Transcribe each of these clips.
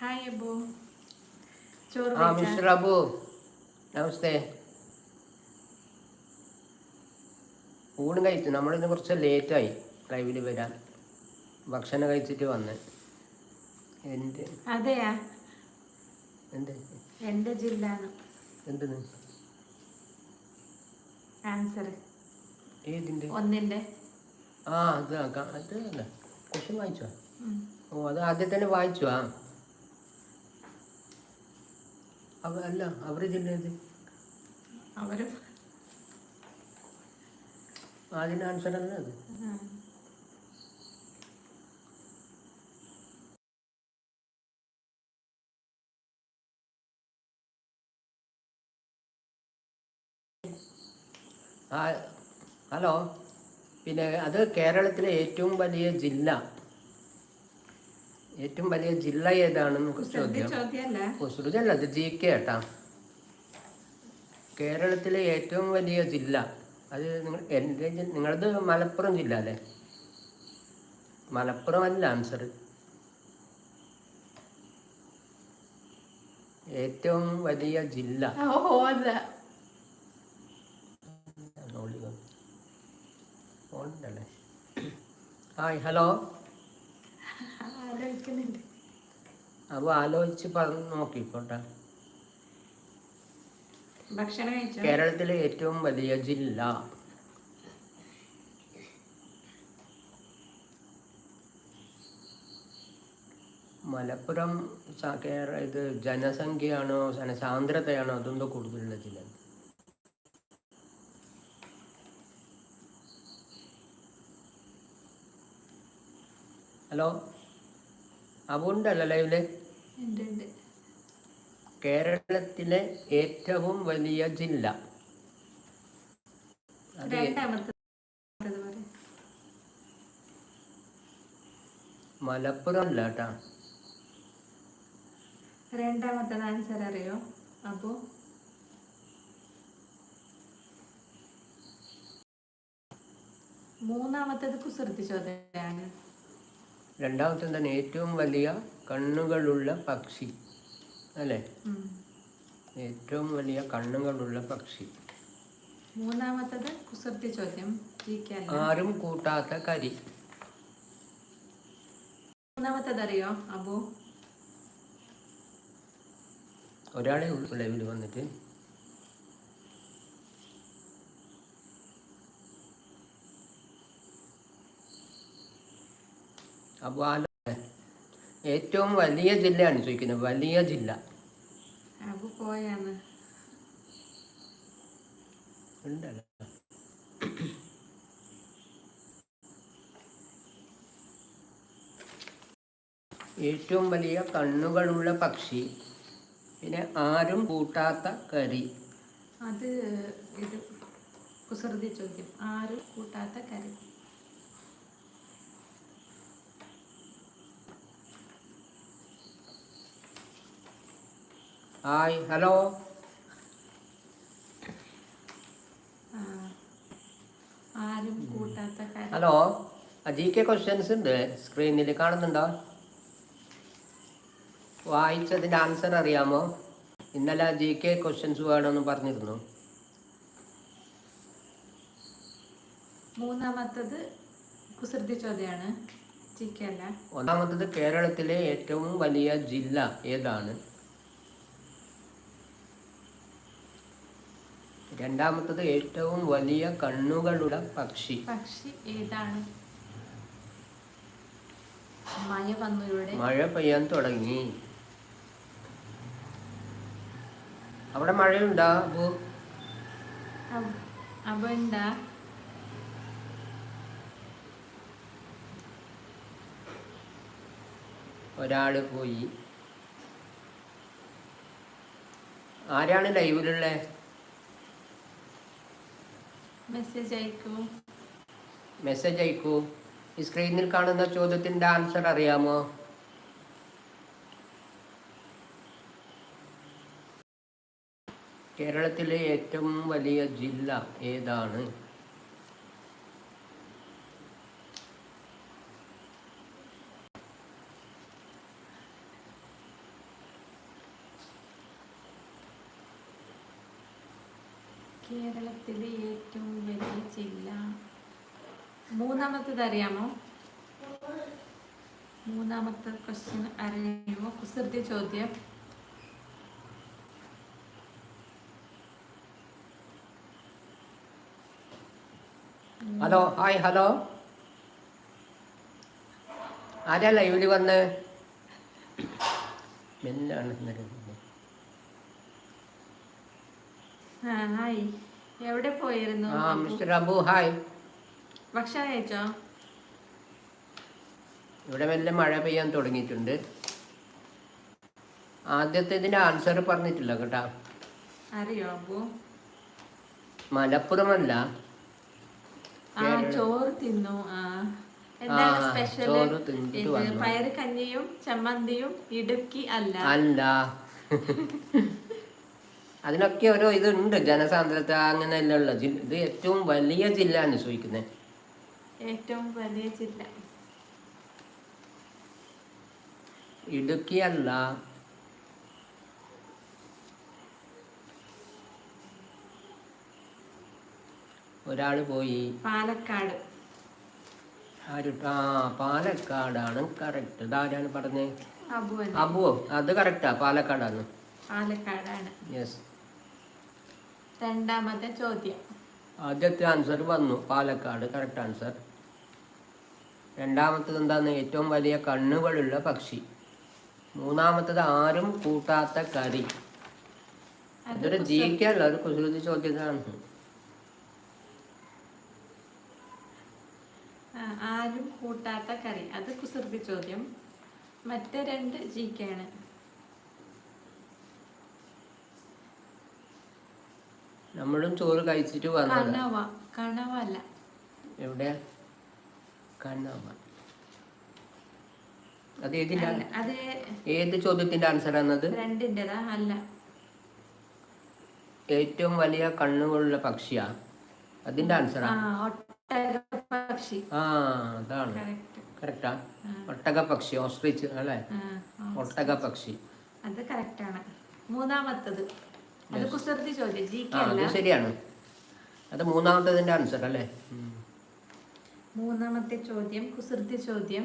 Hi Abu ചോറ് ആ? Mister Abu. നമസ്തേ. ഊണ് കഴിച്ചു. നമ്മളിന്ന് കുറച്ച് ലേറ്റായി. ലൈവിൽ വരാൻ. ഭക്ഷണം കഴിച്ചിട്ട് വന്ന്. എന്ത്? അതെയാ? എന്ത്? എന്റെ ജില്ലാന്ന് എന്തെന്ന്? ആൻസർ ഏതിന്റെ? ഒന്നിന്റെ ആ അത്. അത് അല്ല. ക്വസ്റ്റ്യൻ വായിച്ചോ? ഓ അത് ആദ്യം തന്നെ വായിച്ചു? ആ. അല്ല അവർ ഏത് അവരും. അതിന് ആൻസർ തന്നെ അത്. ആ ഹലോ. പിന്നെ അത് കേരളത്തിലെ ഏറ്റവും വലിയ ജില്ല ഏറ്റവും വലിയ ജില്ല ഏതാണെന്ന് ചോദ്യം. അത് ജി കെ ഏട്ടാ കേരളത്തിലെ ഏറ്റവും വലിയ ജില്ല അത് നിങ്ങൾ എന്റെ നിങ്ങളത് മലപ്പുറം ജില്ല അല്ലേ? മലപ്പുറം അല്ല ആൻസർ ഏറ്റവും വലിയ ജില്ല. ഹായ് ഹലോ ആലോചിക്കുന്നുണ്ട്. അപ്പോൾ ആലോചിച്ച് നോക്കിക്കോട്ടെ. ഭക്ഷണം കഴിച്ചോ? കേരളത്തിലെ ഏറ്റവും വലിയ ജില്ല. മലപ്പുറം ഇത് ജനസംഖ്യയാണോ ജനസാന്ദ്രതയാണോ അതെന്തോ കൂടുതലുള്ള ജില്ല. ഹലോ? അബുണ്ടല്ലോ ലൈവിൽ? കേരളത്തിലെ ഏറ്റവും വലിയ ജില്ല. മലപ്പുറം അല്ല കേട്ടാ. രണ്ടാമത്തത് ആൻസർ അറിയോ? അപ്പോ? മൂന്നാമത്തത് കുസൃതി ചോദ്യമാണ്. രണ്ടാമത്തെ എന്താണ് ഏറ്റവും വലിയ കണ്ണുകളുള്ള പക്ഷി അല്ലേ? ഏറ്റവും വലിയ കണ്ണുകളുള്ള പക്ഷി. മൂന്നാമത്തത് കുസൃതി ചോദ്യം. ആരും കൂട്ടാത്ത കരി. മൂന്നാമത്തത് അറിയോ അബു? ഒരാളെ ഉള്ളൂ ലൈവിൽ വന്നിട്ട്. ആലോ ഏറ്റവും വലിയ ജില്ലയാണ് ചോദിക്കുന്നത്. വലിയ ജില്ല. അബു ഉണ്ടല്ലോ. ഏറ്റവും വലിയ കണ്ണുകളുള്ള പക്ഷി. പിന്നെ ആരും കൂട്ടാത്ത കരി. അത് ഇത് കുസൃതി ചോദ്യം. ആരും കൂട്ടാത്ത കറി hi hello hello G K questions ഉണ്ട്. സ്ക്രീനിൽ കാണുന്നുണ്ടോ? വായിച്ചതിന്റെ ആൻസർ അറിയാമോ? ഇന്നലെ ജി കെ ക്വസ്റ്റ്യൻസ് വേണമെന്ന് പറഞ്ഞിരുന്നു. മൂന്നാമത്തത് കുസൃതി ചോദ്യമാണ് ഒന്നാമത്തത് കേരളത്തിലെ ഏറ്റവും വലിയ ജില്ല ഏതാണ്? രണ്ടാമത്തത് ഏറ്റവും വലിയ കണ്ണുകളുടെ പക്ഷി. പക്ഷി ഏതാണ്? മഴ വന്നു ഇവിടെ. മഴ പെയ്യാൻ തുടങ്ങി. അവിടെ മഴയുണ്ടോ? അപ്പോ അപ്പൊ എന്താ ഒരാൾ പോയി. ആരാണ് ലൈവിലുള്ള? മെസ്സേജ് അയക്കൂ. മെസ്സേജ് അയക്കൂ. ഈ സ്ക്രീനിൽ കാണുന്ന ചോദ്യത്തിന്റെ ആൻസർ അറിയാമോ? കേരളത്തിലെ ഏറ്റവും വലിയ ജില്ല ഏതാണ്? കേരളത്തിലെ ജില്ല മൂന്നാമത്തത് അറിയാമോ? മൂന്നാമത്തെ ക്വസ്റ്റ്യൻ അറിയുമോ? കുസൃതി ചോദ്യം. Hello hi hello. ആരാ ഇവിടെ വന്ന്? മെല്ലാണ് ഹായ്. എവിടെ പോയിരുന്നു? ആ മിസ്റ്റർ അബു ഹായ്. ഭക്ഷണം കഴിച്ചോ? ഇവിടെ വല്ല മഴ പെയ്യാൻ തുടങ്ങിയിട്ടുണ്ട്. ആദ്യത്തെ ഇതിന്റെ ആൻസർ പറഞ്ഞിട്ടില്ല കേട്ടാ. അറിയോ അപ്പു മലപ്പുറമല്ല. ആ ചോറ് തിന്നു. ആ. എന്താണ് സ്പെഷ്യൽ. പയറ് കഞ്ഞിയും ചമ്മന്തിയും ഇടുക്കി അല്ല. അല്ല. അതിനൊക്കെ ഓരോ ഇതുണ്ട്. ജനസാന്ദ്രത അങ്ങനെയല്ല ഉള്ള. ജി- ഇത് ഏറ്റവും വലിയ ജില്ല എന്ന് ചോദിക്കുന്നത് ഏറ്റവും വലിയ ജില്ല. ഇടുക്കി അല്ല ഒരാൾ പോയി. പാലക്കാട്. ആരുട്ടാ പാലക്കാടാണ്. കറക്റ്റ്. ഇതാരാണ് പറഞ്ഞത് അബുവോ? അത് കറക്റ്റാ. പാലക്കാടാണ്. പാലക്കാടാണ്. യെസ്. രണ്ടാമത്തെ ചോദ്യം. ആദ്യത്തെ ആൻസർ വന്നു. പാലക്കാട് കറക്റ്റ് ആൻസർ രണ്ടാമത്തത് എന്താണ്? ഏറ്റവും വലിയ കണ്ണുകളുള്ള പക്ഷി. മൂന്നാമത്തത് ആരും കൂട്ടാത്ത കറി അതൊരു ജീവിക്കാനുള്ള ഒരു കുസൃതി ചോദ്യത്തിലാണ് ആ, ആരും കൂട്ടാത്ത കറി അത് കുസൃതി ചോദ്യം. മറ്റേ രണ്ട് ജിക്കാണ് നമ്മളും ചോറ് കഴിച്ചിട്ട് വന്നത്. കണവ കണവല്ല. എവിടെ കണവ. അത് ഏതിന്റെ അല്ല, അത് ഏത് ചോദ്യത്തിന്റെ ആൻസർ ആണത്? രണ്ടിന്റെതാ അല്ല. ഏറ്റവും വലിയ കണ്ണുകളുള്ള പക്ഷിയാ? അതിന്റെ ആൻസർ ആ. ഒട്ടക പക്ഷി ആ അതാണ്. കറക്റ്റ് കറക്റ്റാ ഒട്ടക പക്ഷി ഓസ്ട്രിച്ച് അല്ലേ? ഒട്ടക പക്ഷി അത് കറക്റ്റാണ് മൂന്നാമത്തത്. അത് കുസൃതി ചോദ്യം ആ ജിക്ക് അത് ശരിയാണ്. അത് മൂന്നാമത്തതിന്റെ ആൻസർ അല്ലേ? ഉം. മൂന്നാമത്തെ ചോദ്യം കുസൃതി ചോദ്യം.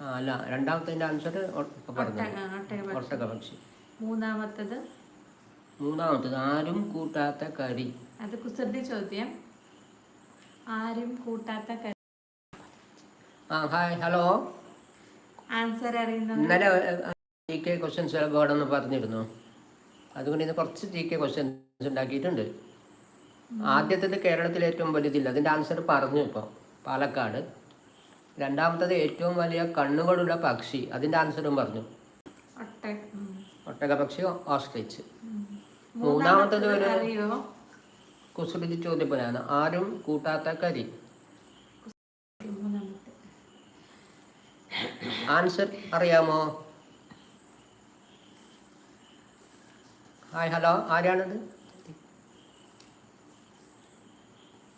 ആ അല്ല രണ്ടാമത്തതിന്റെ ആൻസർ പറഞ്ഞു ഒട്ടക ഒട്ടക പക്ഷി ഒട്ടക മൂന്നാമത്തത്? മൂന്നാമത്തത് ആരും കൂട്ടാത്ത കരി. അത് കുസൃതി ചോദ്യം. ആരും കൂട്ടാത്ത കരി. ആ ഹായ് ഹലോ. ആൻസർ അറിയുന്നവർ ഇന്നലെ ജി കെ ക്വസ്റ്റ്യൻസ് ബോർഡെന്ന് പറഞ്ഞിരുന്നു. അതുകൊണ്ട് ഇന്ന് കുറച്ച് ജി കെ ക്വസ്റ്റ്യൻസ് ഉണ്ടാക്കിയിട്ടുണ്ട്. ആദ്യത്തേത് കേരളത്തിലെ ഏറ്റവും വലുതില്ല അതിന്റെ ആൻസർ പറഞ്ഞു ഇപ്പോൾ പാലക്കാട്. രണ്ടാമത്തത് ഏറ്റവും വലിയ കണ്ണുകളുള്ള പക്ഷി. അതിന്റെ ആൻസറും പറഞ്ഞു. ഒട്ടക പക്ഷി ഓസ്ട്രിച്ച്. മൂന്നാമത്തത് ഒരു- കുസൃതി ചോദ്യപ്പോഴാണ് ആരും കൂട്ടാത്ത കരി. ആൻസർ അറിയാമോ? Hi hello. ആരാണത്?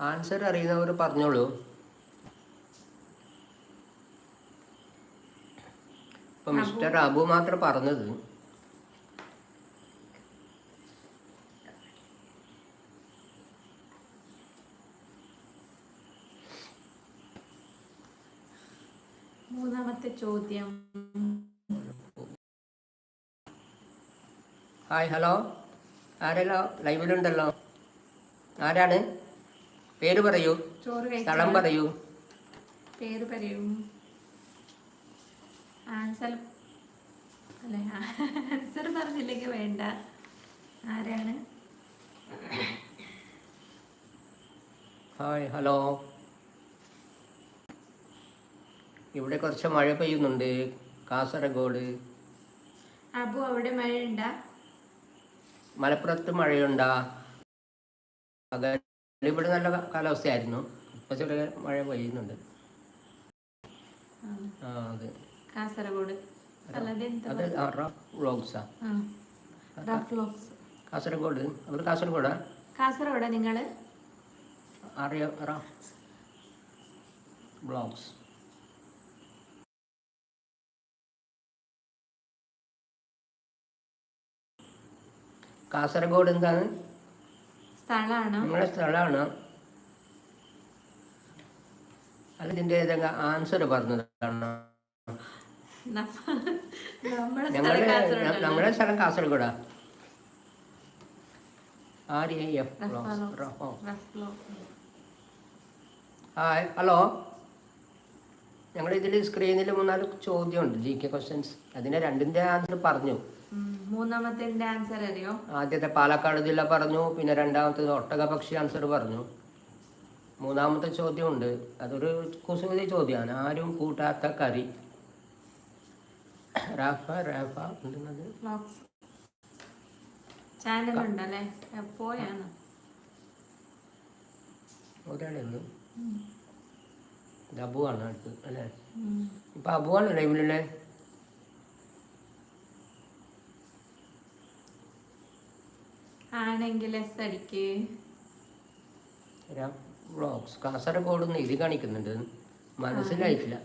ആൻസർ അറിയുന്നവർ പറഞ്ഞോളൂ. ഇപ്പൊ മിസ്റ്റർ അബു മാത്രം പറഞ്ഞത്. മൂന്നാമത്തെ ചോദ്യം. Hi hello. ആരല്ലോ? ലൈവിലുണ്ടല്ലോ. ആരാണ്? പേര് പറയൂ. സ്ഥലം പറയൂ. പേര് പറയൂ. ആൻസർ അല്ലെ ആൻസർ പറഞ്ഞില്ലെങ്കിൽ വേണ്ട. ആരാണ്? Hi hello. ഇവിടെ കുറച്ച് മഴ പെയ്യുന്നുണ്ട്. കാസർഗോഡ്. അബു അവിടെ മഴയുണ്ടാ? മലപ്പുറത്ത് മഴയുണ്ടാ? പകൽ ഇവിടെ നല്ല കാലാവസ്ഥയായിരുന്നു. ഇപ്പൊ ചെറിയ മഴ പെയ്യുന്നുണ്ട്. കാസർഗോഡ്. അവർ എന്താ അത് വ്ളോഗ്സാ. റഫ്ലോക്സ് കാസർഗോഡ്. അവർ കാസർഗോഡാ? കാസർഗോഡാ നിങ്ങൾ? അറിയാം ബ്ലോഗ്സ് കാസർഗോഡ് എന്താണ്? സ്ഥലമാണ് നമ്മുടെ സ്ഥലമാണ് ഇതിന്റെ ഏതെങ്കിലും ആൻസർ പറഞ്ഞതാണ്. ഞങ്ങളുടെ. നമ്മുടെ സ്ഥലം കാസർഗോഡാ. ആര് ഹായ് ഹലോ. ഞങ്ങൾ ഇതിൽ സ്ക്രീനിൽ മൂന്നാൽ ചോദ്യമുണ്ട് ജി കെ ക്വസ്റ്റ്യൻസ് അതിനെ രണ്ടിന്റെ ആൻസർ പറഞ്ഞു. മൂന്നാമത്തെ ആൻസർ അറിയോ? ആദ്യത്തെ പാലക്കാട് ജില്ല പറഞ്ഞു പിന്നെ രണ്ടാമത്തെ ഒട്ടകപക്ഷി ആൻസർ പറഞ്ഞു. മൂന്നാമത്തെ ചോദ്യമുണ്ട്. അതൊരു കുസൃതി ചോദ്യമാണ് ആരും കൂട്ടാത്ത കറി. Rafah Rafah എന്തുന്നത്? ചാനലുണ്ടല്ലേ ഇത് അബുവാണ് അടുത്ത് അല്ലേ? ഇപ്പൊ ഇപ്പം അബുവാണ് ലൈവിലല്ലേ ആണെങ്കിൽ എസ് അടിക്ക് വ്ളോഗ്സ് കാസർഗോഡ് നിന്ന് ഇത് കാണിക്കുന്നുണ്ട്. മനസ്സിലായിട്ടില്ല.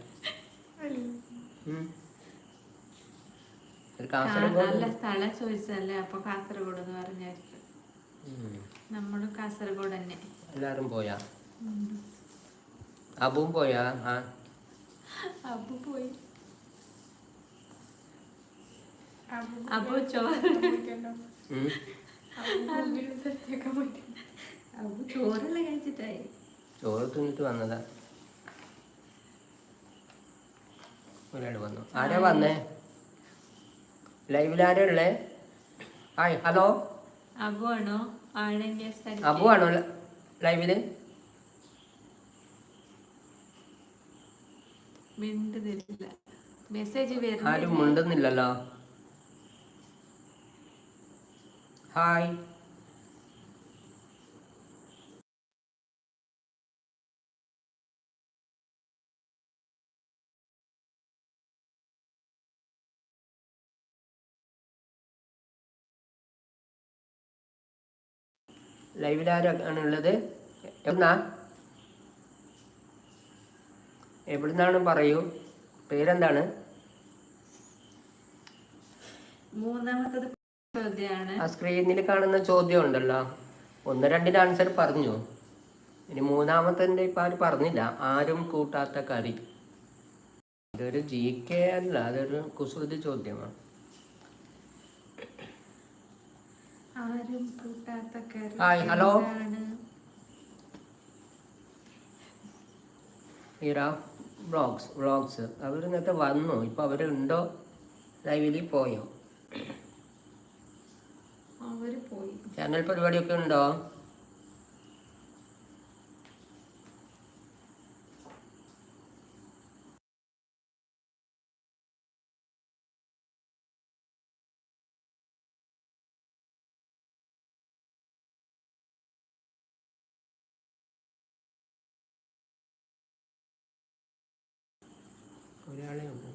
നല്ല സ്ഥലം ചോദിച്ചല്ലേ അപ്പൊ കാസർഗോഡ് എന്ന് പറഞ്ഞായിരിക്കും. നമ്മളും കാസർഗോഡ് തന്നെ. എല്ലാരും പോയാ? അബുവും പോയാ? ആ. അബു പോയി. അബു ചോറ്. അബു ചോറെല്ലാം കഴിച്ചിട്ടായി ചോറ് തിന്നിട്ട് വന്നതാ. ഒരാൾ വന്നു. ആരാ വന്നേ? ലൈവിൽ ആരാ ഉള്ളേ? Hi hello? അബു ആണോ. അബു ആണോ ലൈവിൽ? മിണ്ടുന്നില്ല. മെസ്സേജ് ആരും മിണ്ടുന്നില്ലല്ലോ. ഹായ് ലൈവിൽ ആരാണ് ഉള്ളത് എവിടുന്നാ? എവിടുന്നാണ് പറയൂ? പേരെന്താണ്? മൂന്നാമത്തത് ആ സ്ക്രീനിൽ കാണുന്ന ചോദ്യം ഉണ്ടല്ലോ. ഒന്ന് രണ്ടിന് ആൻസർ പറഞ്ഞു? ഇനി മൂന്നാമത്തെ ഇപ്പം ആരും പറഞ്ഞില്ല. ആരും കൂട്ടാത്ത കറി. ഇതൊരു ജി കെ അല്ല അതൊരു കുസൃതി ചോദ്യമാണ്. Hi, hello. ബ്ലോഗ്സ് ഈറ വ്ളോഗ്സ് വ്ളോഗ്സ്. അവർ ഇന്നത്തെ വന്നു. ഇപ്പൊ അവരുണ്ടോ? ലൈവിൽ പോയോ? അവർ പോയി. ചാനൽ പരിപാടിയൊക്കെ ഉണ്ടോ? ഒരാളെ ഉണ്ട്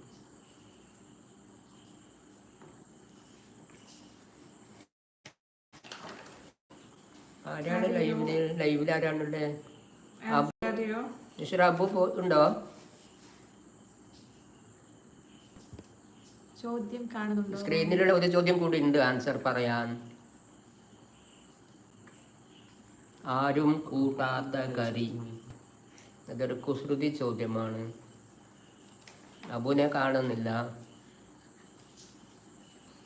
ആരാണ് ലൈവിൽ? ലൈവിൽ ആരാണുള്ളത് അബു. ഉണ്ടോ? ചോദ്യം കാണുന്നുണ്ടോ? സ്ക്രീനിലുള്ള ഒരു ചോദ്യം കൂടി ഉണ്ട്. ആൻസർ പറയാൻ. ആരും കൂട്ടാത്ത കറി അതൊരു കുസൃതി ചോദ്യമാണ്. അബുനെ കാണുന്നില്ല.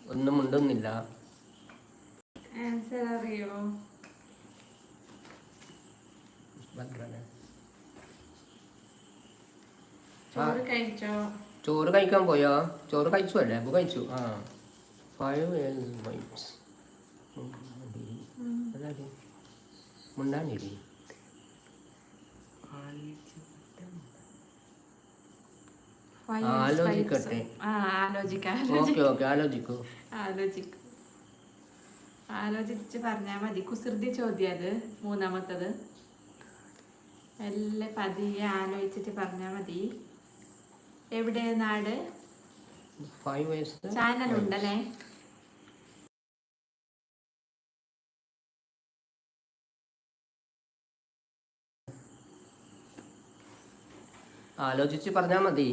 ഒന്നും ഉണ്ടെന്നില്ല ആൻസർ അറിയോ. ചോറ് കഴിക്കാൻ പോയോ? ചോറ് കഴിച്ചു അല്ലേ? അപ്പൊ കഴിച്ചു. ആ. ഫൈവ് വൈബ്സ് മുണ്ടാണ്ടി ആലോചിക്കട്ടെ. ഓക്കെ ഓക്കെ ആലോചിക്കൂ. ആലോചിക്കൂ. ആലോചിച്ച് പറഞ്ഞാൽ മതി. കുസൃതി ചോദ്യം അത് മൂന്നാമത്തത്. എല്ലാം പതിയെ ആലോചിച്ചിട്ട് പറഞ്ഞാൽ മതി. എവിടെ നാട്? ചാനൽ ഉണ്ടല്ലേ? ആലോചിച്ച് പറഞ്ഞാൽ മതി.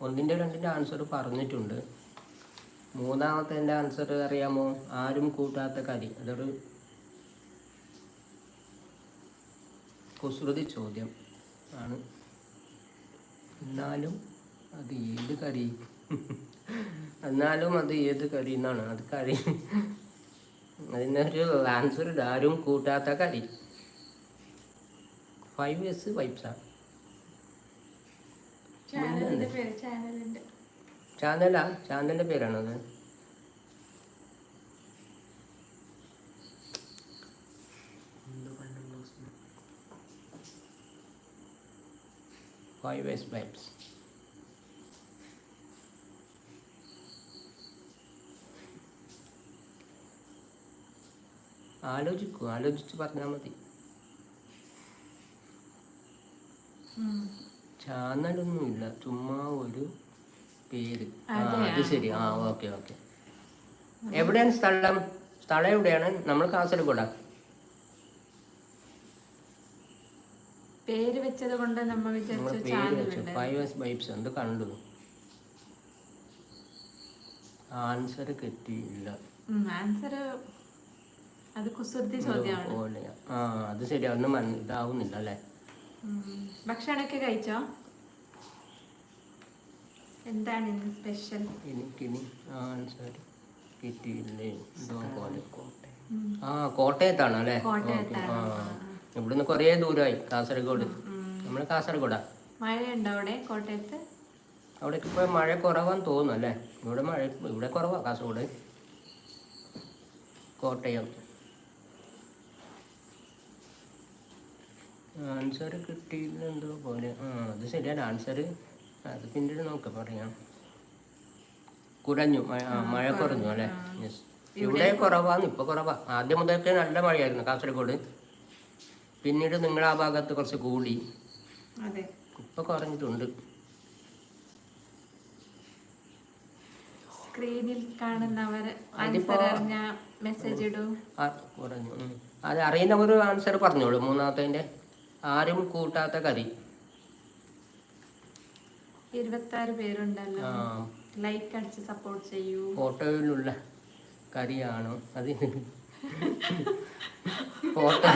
ഒന്നിന്റെ രണ്ടിന്റെ ആൻസർ പറഞ്ഞിട്ടുണ്ട്. മൂന്നാമത്തെ എന്റെ ആൻസർ അറിയാമോ? ആരും കൂട്ടാത്ത കരി. അതൊരു കുസൃതി ചോദ്യം ആണ്. എന്നാലും അത് ഏത് കരി? എന്നാലും അത് ഏത് കരി എന്നാണ്? അത് കരി. അതിനൊരു ആൻസർ ആരും കൂട്ടാത്ത കരി. ഫൈവ് എസ് പേര് ചാനലിന്റെ പേരാണോ ചാനലിന്റെ പേരാണത് ഫൈവ് വൈബ്സ് ആലോചിക്കൂ ആലോചിച്ച് പറഞ്ഞാൽ മതി. ചാനലൊന്നുമില്ല ചുമ്മാ ഒരു പേര്. ആ അതെ, അത് ശരി. ആ ഓക്കെ ഓക്കെ. എവിടെയാണ് സ്ഥലം? സ്ഥലം എവിടെയാണ്? നമ്മൾ കാസർഗോഡാ. പേര് വെച്ചത് കൊണ്ട് നമ്മ നമ്മൾ വിചാരിച്ചു എന്ത് കണ്ടു? ആൻസർ കിട്ടിയില്ല. ആൻസർ അത് കുസൃതി ചോദ്യമാണ്. ആ അത് ശരി അതൊന്നും ഇതാവുന്നില്ല അല്ലേ? ഭക്ഷണമൊക്കെ കഴിച്ചോ? എന്താണ് ഇന്ന് സ്പെഷ്യൽ? എനിക്കിനി ആൻസർ കിട്ടിയില്ലേ? എന്തോ പോലെ ആ കോട്ടയത്താണ്. അല്ലേ ആ ഇവിടുന്ന് കുറേ ദൂരമായി കാസർഗോഡ്. നമ്മൾ കാസർഗോഡാ. മഴയുണ്ടോ അവിടെ കോട്ടയത്ത്? ഇപ്പോൾ മഴ കുറവാന്ന് തോന്നുന്നു അല്ലേ? ഇവിടെ മഴ ഇവിടെ കുറവാ കാസർഗോഡ്. കോട്ടയം. ആൻസർ കിട്ടിയില്ല എന്തോ പോലെ. ആ അത് ശരിയാണ് ആൻസർ അത് പിന്നീട് നോക്കാം പറയാം. കുറഞ്ഞു മഴ കുറഞ്ഞു അല്ലേ? ഇവിടെ കുറവാന്ന് ഇപ്പോൾ കുറവാ. ആദ്യം മുതലൊക്കെ നല്ല മഴയായിരുന്നു കാസർഗോഡ്. പിന്നീട് നിങ്ങൾ ആ ഭാഗത്ത് കുറച്ച് കൂടി. ഇപ്പൊ കുറഞ്ഞിട്ടുണ്ട്. സ്ക്രീനിൽ കാണുന്നവർ അതിപ്പോ- ആൻസർ അറിഞ്ഞ മെസ്സേജ് ഇടൂ കുറഞ്ഞു. അത് അറിയുന്നവർ ആൻസർ പറഞ്ഞോളൂ മൂന്നാമത്തെ ആരും കൂട്ടാത്ത കറി. ഇരുപത്തി ആറ് പേരുണ്ടല്ലോ ലൈക്ക് അടിച്ച് സപ്പോർട്ട് ചെയ്യൂ. ഫോട്ടോയിലുള്ള കറിയാണോ അത്. ഫോട്ടോ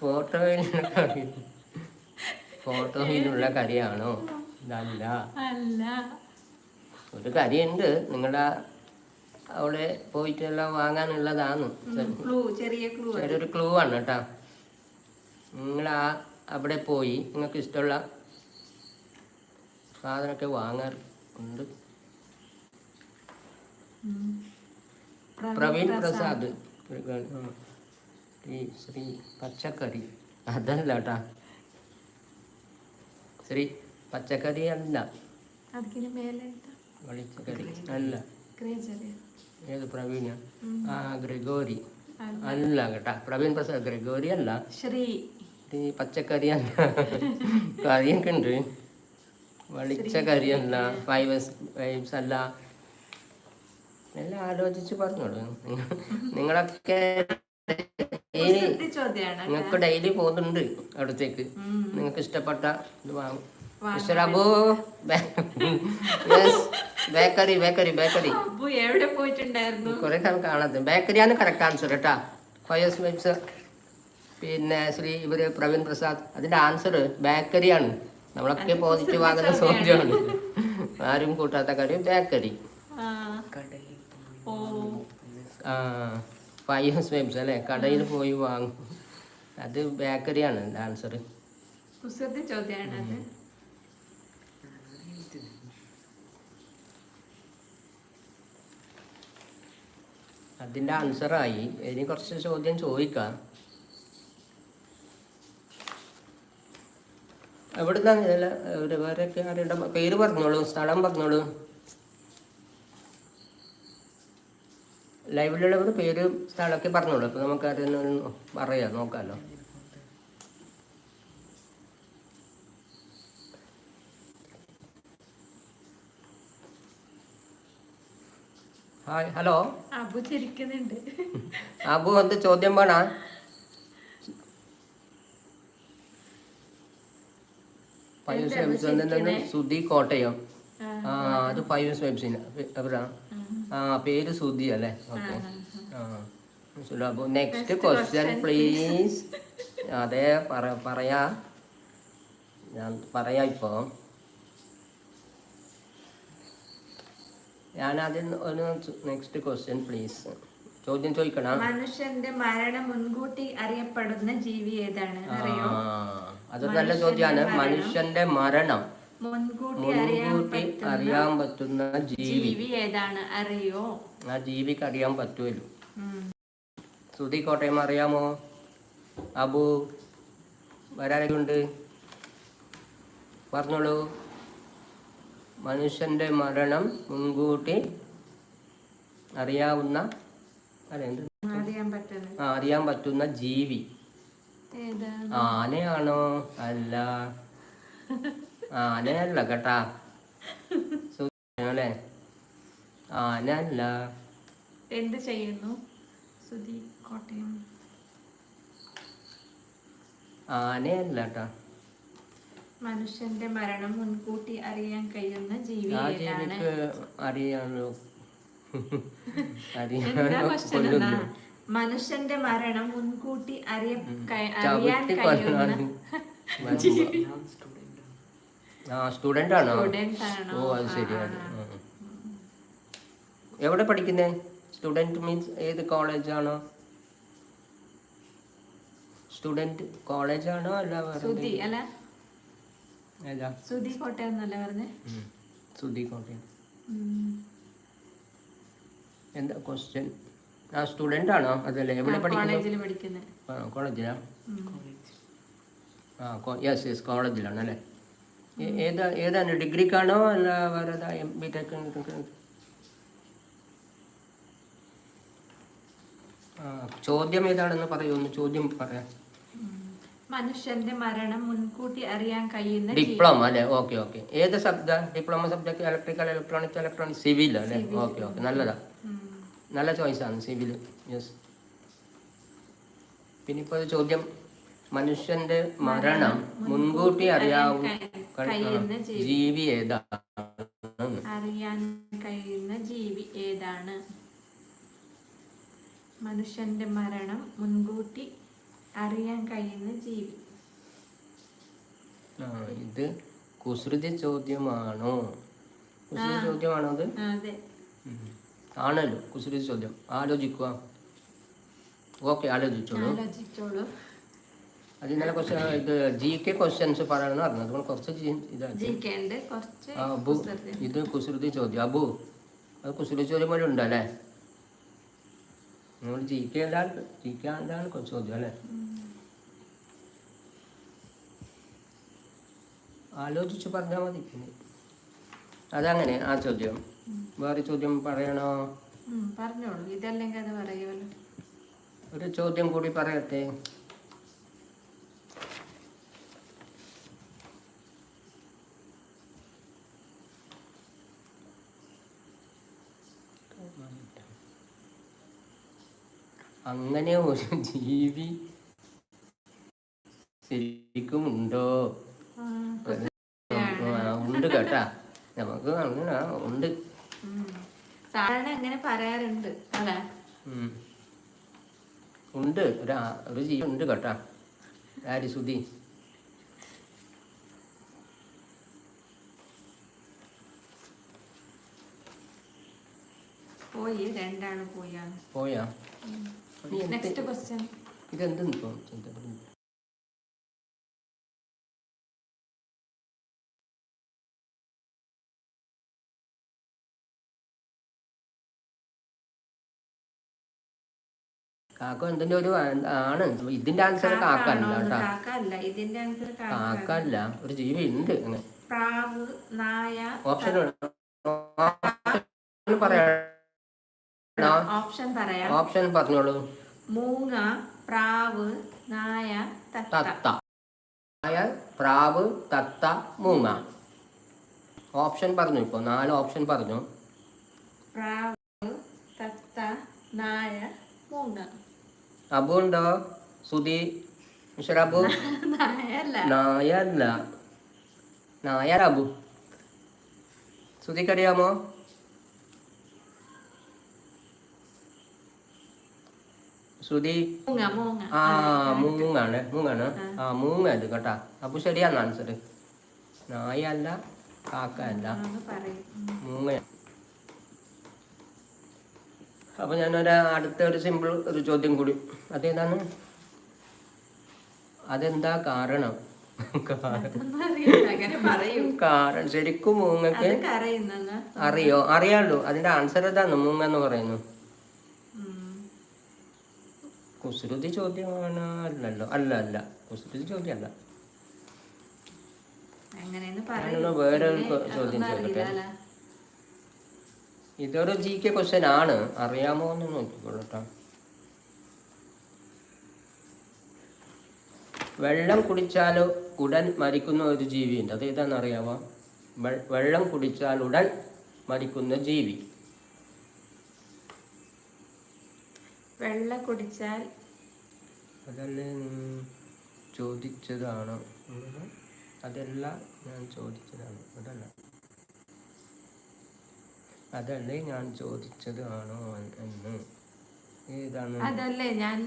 ഫോട്ടോയിലുള്ള കറി ഫോട്ടോയിലുള്ള കറിയാണോ ഇതല്ല. അല്ല. ഒരു കറിയുണ്ട് നിങ്ങളുടെ അവിടെ പോയിട്ടെല്ലാം വാങ്ങാനുള്ളതാണ് ക്ലൂ ചെറിയ ക്ലൂ ചെറിയൊരു ക്ലൂ ആണ് കേട്ടോ. നിങ്ങൾ ആ അവിടെ പോയി. നിങ്ങൾക്ക് ഇഷ്ടമുള്ള സാധനമൊക്കെ വാങ്ങാറ് ഉണ്ട് പ്രവീൺ പ്രസാദ്. ഈ ശ്രീ പച്ചക്കറി. അതല്ല കേട്ടാ. ശ്രീ പച്ചക്കറി അല്ല. വെളിച്ചക്കറി. അല്ല. ഏത് പ്രവീണ? ആ ഗ്രഗോരി. അല്ല. കേട്ടാ. പ്രവീൺ പ്രസാദ് ഗ്രഗോരി അല്ല. ശ്രീ പച്ചക്കറി അല്ല. കറിയൊക്കെ ഉണ്ട്. വെളിച്ച കരിയല്ല ഫൈവസ് വൈബ്സ് അല്ല. എല്ലാം ആലോചിച്ച് പറഞ്ഞോളൂ. നിങ്ങളൊക്കെ നിങ്ങൾക്ക് ഡെയിലി പോകുന്നുണ്ട് അവിടത്തേക്ക്. നിങ്ങൾക്ക് ഇഷ്ടപ്പെട്ട ഇത് വാങ്ങും. Abu bakery bakery bakery. എവിടെ പോയിട്ടുണ്ടായിരുന്നു? കുറെ കാലം കാണാത്ത ബേക്കറിയാണ് കറക്റ്റ് ആൻസർ കേട്ടാ ഫയസ് വെബ്സ് പിന്നെ ശ്രീ ഇവർ പ്രവീൺ പ്രസാദ്. അതിന്റെ ആൻസർ ബേക്കറിയാണ്. നമ്മളൊക്കെ പോസിറ്റീവ് ആകുന്ന ചോദ്യമാണ് ആരും കൂട്ടാത്ത കടി ബേക്കറി. ഓ. ആ അല്ലേ? കടയിൽ പോയി വാങ്ങും. അത് ബേക്കറിയാണ് ആൻസർ ചോദ്യമാണ് അത്. അതിന്റെ ആൻസറായി ഇനി കുറച്ച് ചോദ്യം ചോദിക്കാം. എവിടുന്നാണ് ഇതിൽ ഒരു വേറെയൊക്കെ ആരുടെ പേര് പറഞ്ഞോളൂ സ്ഥലം പറഞ്ഞോളൂ. ലൈവിലുള്ളവർ പേര് സ്ഥലമൊക്കെ പറഞ്ഞോളൂ അപ്പോൾ നമുക്ക് അതിന് പറയാം നോക്കാമല്ലോ ഹായ് ഹലോ. അബു ചിരിക്കുന്നുണ്ട്. അബു എന്ത് ചോദ്യം വേണ? വെബ്സിൽ നിന്ന് സുധി കോട്ടയം. ആ. അത് ഫൈവ് വെബ്സിന് എവിടാ ആ പേര് സുധി അല്ലേ? ഓക്കെ. ആ നെക്സ്റ്റ് ക്വസ്റ്റ്യൻ പ്ലീസ് അതെ പറ പറയാ. ഞാൻ പറയാ ഇപ്പോൾ ഞാൻ അതിൽ ഒരു നെക്സ്റ്റ് ക്വസ്റ്റ്യൻ പ്ലീസ് ചോദ്യം ചോദിക്കണം. മനുഷ്യന്റെ മരണം മുൻകൂട്ടി അറിയപ്പെടുന്ന ജീവി ഏതാണ്? അറിയോ? അത് നല്ല ചോദ്യമാണ് മനുഷ്യന്റെ മരണം മുൻകൂട്ടി അറിയാൻ പറ്റുന്ന ജീവി ഏതാണ്? അറിയോ? ആ ജീവിക്ക് അറിയാൻ പറ്റുമല്ലോ. ശ്രുതി കോട്ടയം അറിയാമോ? അബു വരാരുണ്ട് പറഞ്ഞോളൂ. മനുഷ്യന്റെ മരണം മുൻകൂട്ടി അറിയാവുന്ന അറിയാൻ പറ്റുന്ന ജീവി. ആനയാണോ അല്ല. ആനയല്ല കേട്ടാ. സുധി ആനല്ല ആന എന്ത് ചെയ്യുന്നു? സുധി കോട്ടയം. ആനയല്ല കേട്ടാ. മനുഷ്യന്റെ മരണം മുൻകൂട്ടി അറിയാൻ കഴിയുന്ന ജീവി ആ ഏതാണ്? ജീവിക്ക് അറിയാനോ? അറിയാനോ മനുഷ്യന്റെ മരണം മുൻകൂട്ടി അറിയ അറിയാൻ കഴിയുന്ന സ്റ്റുഡന്റ് ആണോ? ഓ അത് ശരിയാണ്. എവിടെ പഠിക്കുന്നേ? സ്റ്റുഡന്റ് മീൻസ് ഏത് കോളേജ് ആണോ? സ്റ്റുഡന്റ് കോളേജാണോ അല്ല വേറെ സുധി അല്ല. എന്തെങ്കിലും? ഏതാ സുധി കോട്ടയം എന്നല്ലേ പറഞ്ഞേ? സുധി കോട്ടയം. എന്താ ക്വസ്റ്റ്യൻ ആ സ്റ്റുഡന്റ് ആണോ? അതല്ലേ എവിടെ പഠിക്കുന്നത് ആ കോളേജിലാ ആ യെസ് യെസ് കോളേജിലാണ് അല്ലേ? ഏതാ ഏതാണ്? ഡിഗ്രിക്കാണോ? അല്ല വേറെ എം ബി ടെക് ചോദ്യം ഏതാണെന്ന് പറയൂ ഒന്ന് ചോദ്യം പറയാം മനുഷ്യന്റെ മരണം മുൻകൂട്ടി അറിയാൻ കഴിയുന്ന ഡിപ്ലോമ അല്ലെ? Okay okay. ഏത് സബ്ജ diploma subject? Electrical electronics electronics civil അല്ലെ? Okay okay. നല്ലതാ. നല്ല ചോയ്സാണ് സിവിൽ യെസ് പിന്നെ ഇപ്പോൾ ചോദ്യം. മനുഷ്യന്റെ മരണം മുൻകൂട്ടി അറിയാവുന്ന ജീവി. ഏതാണ്? അറിയാൻ കഴിയുന്ന ജീവി ഏതാണ്? മനുഷ്യന്റെ മരണം മുൻകൂട്ടി അറിയാൻ കഴിയുന്ന ജീവി. ആ, ഇത് കുസൃതി ചോദ്യമാണോ? കുസൃതി ചോദ്യമാണോ അത്? അതെ. ആണല്ലോ. കുസൃതി ചോദ്യം. ആലോചിക്കുക ഓക്കെ ആലോചിച്ചോളൂ. അത് ഇന്നലെ ക്വസ്റ്റ്യൻ ഇത് ജി കെ ക്വസ്റ്റ്യൻസ് പറയണമെന്ന് പറഞ്ഞു അതുകൊണ്ട് കുറച്ച് കുറച്ച് അബു. ഇത് കുസൃതി ചോദ്യം. അബു അത് കുസൃതി ചോദ്യം പോലെ ഉണ്ടല്ലേ നമ്മൾ ജി കെ എന്താണ് ജി കെ എന്താണ് കുറച്ച് ചോദ്യം അല്ലേ? ആലോചിച്ച് പറഞ്ഞാൽ മതി. പിന്നെ. അതങ്ങനെ ആ ചോദ്യം. വേറെ ചോദ്യം പറയണോ? പറഞ്ഞോളൂ. ഇതല്ലെങ്കിൽ അത് പറയുമല്ലോ ഒരു ചോദ്യം കൂടി പറയട്ടെ? അങ്ങനെ ഒരു ജീവി ശരിക്കും ഉണ്ടോ ആ, ആ, ഉണ്ട് കേട്ടാ നമുക്ക് അങ്ങനെ ഉണ്ട് ഉം. സാധാരണ അങ്ങനെ പറയാറുണ്ട്. അല്ലേ? ഉണ്ട്. ഒരു ഒരു ജീവി ഉണ്ട് കേട്ടാ. ആരി? സുധി. പോയി. രണ്ടാണ് പോയാ. പോയാ? നെക്സ്റ്റ് ക്വസ്റ്റ്യൻ ഇതെന്ത് ഇപ്പം കാക്ക എന്തിന്റെ ഒരു ആണ്. ഇതിന്റെ ആൻസർ കാക്കല്ല കേട്ടാ. കാക്കല്ല. ഒരു ജീവി ഉണ്ട്? അങ്ങനെ ഓപ്ഷൻ ഓപ്ഷൻ പറയാം. ഓപ്ഷൻ പറഞ്ഞോളൂ. മൂങ്ങ പ്രാവ് നായ തത്ത. തത്ത. നായ പ്രാവ് തത്ത മൂങ്ങ. ഓപ്ഷൻ പറഞ്ഞു ഇപ്പൊ. നാല് ഓപ്ഷൻ പറഞ്ഞു. പ്രാവ് തത്ത നായ മൂങ്ങ. അബു ഉണ്ടോ? സുധി? മിസ്റ്റർ അബു? നായല്ല അല്ല നായ അല്ല അബു ശ്രുതിക്കറിയാമോ ശ്രുതി ആ മൂങ്ങാണ് മൂങ്ങാണ്. ആ. മൂങ്ങ ഇത് കേട്ടാ. അപ്പൊ ശരിയാണ് ആൻസർ നായ അല്ല. കാക്ക അല്ല. മൂങ്ങ. അപ്പൊ ഞാനൊരു അടുത്ത ഒരു സിമ്പിൾ ഒരു ചോദ്യം കൂടി. അതേതാണ്? അതെന്താ കാരണം? കാരണം. ശരിക്കും മൂങ്ങക്ക് അറിയോ? അറിയാലോ. അതിന്റെ ആൻസർ എന്താണ് മൂങ്ങ എന്ന് പറയുന്നു. കുസൃതി ചോദ്യമാണ്. അല്ലല്ലോ. അല്ല അല്ല. കുസൃതി ചോദ്യമല്ല. വേറെ ഒരു ചോദ്യം ചോദിക്കാം ചോദിക്കട്ടെ? ഇതൊരു ജി കെ ക്വസ്റ്റ്യൻ ആണ്. അറിയാമോ എന്ന് നോക്കിക്കൊള്ളട്ടോ. വെള്ളം കുടിച്ചാൽ ഉടൻ മരിക്കുന്ന ഒരു ജീവിയുണ്ട്. അത് ഏതാണെന്ന് അറിയാമോ വെള്ളം കുടിച്ചാൽ ഉടൻ മരിക്കുന്ന ജീവി. വെള്ളം കുടിച്ചാൽ അതല്ലേ ചോദിച്ചതാണ്. അതല്ല ഞാൻ ചോദിച്ചതാണ്. അതല്ല. അതല്ലേ ഞാൻ ചോദിച്ചത് ആണോ എന്ന്. ഏതാണ്? അതല്ലേ ഞാൻ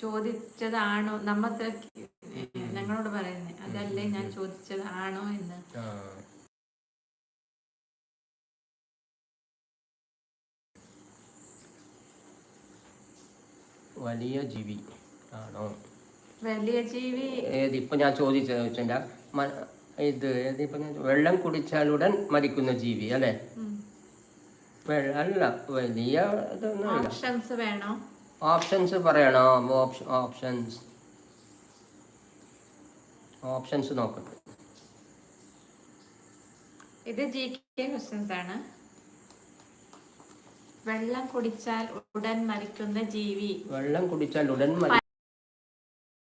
ചോദിച്ചതാണോ? നമ്മത്തെ ഞങ്ങളോട് പറയുന്നത് അതല്ലേ ഞാൻ ചോദിച്ചതാണോ എന്ന്. വലിയ ജീവി ആണോ? വലിയ ജീവി. ഇപ്പൊ ഞാൻ ചോദിച്ചത് വെച്ചാ ഇത് ഏത് ഇപ്പൊ ഞാൻ വെള്ളം കുടിച്ചാലുടൻ മരിക്കുന്ന ജീവി അല്ലേ? അല്ല വലിയ ഓപ്ഷൻസ് വേണോ? ഓപ്ഷൻസ് പറയണോ? ഓപ്ഷൻസ് ഓപ്ഷൻസ് നോക്കട്ടെ ഇത് ജി കെ ക്വസ്റ്റ്യൻസ് ആണ്. വെള്ളം കുടിച്ചാൽ ഉടൻ മരിക്കുന്ന ജീവി. വെള്ളം കുടിച്ചാൽ ഉടൻ